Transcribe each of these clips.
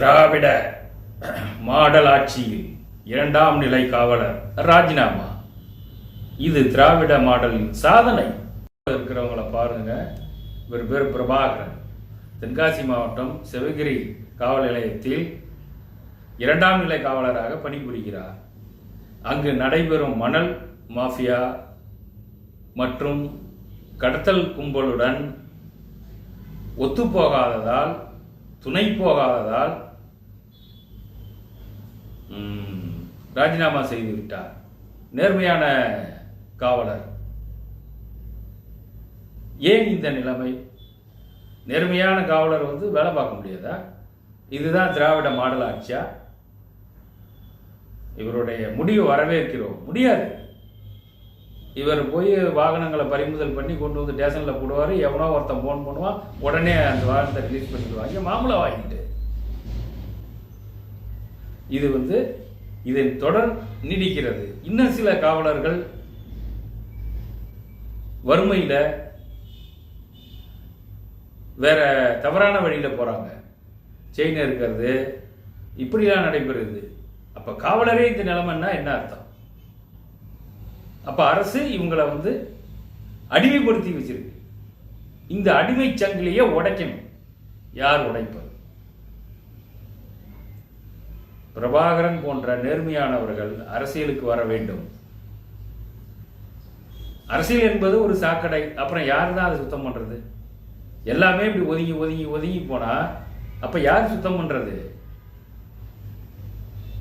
திராவிட model ஆட்சியில் இரண்டாம் நிலை காவலர் ராஜினாமா. இது திராவிட மாடலின் சாதனை. இருக்கிறவங்கள பாருங்க. இவர் பேர் பிரபாகரன். தென்காசி மாவட்டம் சிவகிரி காவல் நிலையத்தில் இரண்டாம் நிலை காவலராக பணிபுரிகிறார். அங்கு நடைபெறும் மணல் மாஃபியா மற்றும் கடத்தல் கும்பலுடன் ஒத்துப்போகாததால் துணை போகாததால் ராஜினாமா செய்து விட்டார். நேர்மையான காவலர். ஏன் இந்த நிலைமை? நேர்மையான காவலர் வந்து வேலை பார்க்க முடியாதா? இதுதான் திராவிட மாடல் ஆட்சியா இவருடைய முடிவு வரவேற்கிறோம். முடியாது. இவர் போய் வாகனங்களை பறிமுதல் பண்ணி கொண்டு வந்து ஸ்டேஷனில் போடுவார். எவனோ ஒருத்தன் ஃபோன் பண்ணுவான். உடனே அந்த வாகனத்தை ரிலீஸ் பண்ணிடுவாங்க. மாமூலம் வாங்கிட்டு. இது வந்து இதன் தொடர் நீடிக்கிறது. இன்னும் சில காவலர்கள் வறுமையில வேற தவறான வழியில போறாங்க. செயின் இருக்கிறது. இப்படிலாம் நடைபெறுது. அப்ப காவலரே இந்த நிலைமைன்னா என்ன அர்த்தம்? அப்ப அரசு இவங்களை வந்து அடிமைப்படுத்தி வச்சிருக்கு. இந்த அடிமை சங்கிலியை உடைக்கணும். யார் உடைப்பது? பிரபாகரன் போன்ற நேர்மையானவர்கள் அரசியலுக்கு வர வேண்டும். அரசியல் என்பது ஒரு சாக்கடை. அப்புறம் யார் தான் அதை சுத்தம் பண்றது? எல்லாமே இப்படி ஒதுங்கி ஒதுங்கி ஒதுங்கி போனா அப்ப யார் சுத்தம் பண்றது?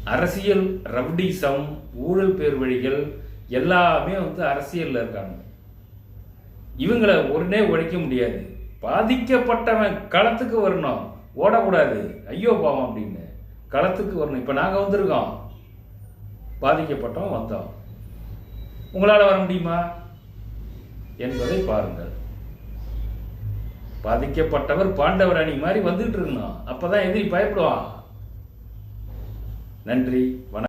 அரசியல் ரவுடிசம் ஊழல் பேர் வழிகள் எல்லாமே வந்து அரசியல்ல இருக்காங்க. இவங்களை உடனே உழைக்க முடியாது. பாதிக்கப்பட்டவன் களத்துக்கு வரணும். ஓடக்கூடாது. ஐயோ பாவம் அப்படின்னு. களத்துக்கு வரணும். இப்போ நாங்கள் வந்திருக்கோம். பாதிக்கப்பட்டோம் வந்தோம். உங்களால் வர முடியுமா? என்பதை பாருங்கள். பாதிக்கப்பட்டவர் பாண்டவர் அணி மாதிரி வந்துட்டு இருக்கணும். அப்பதான் எதிரி பயப்படுவான். நன்றி வணக்கம்.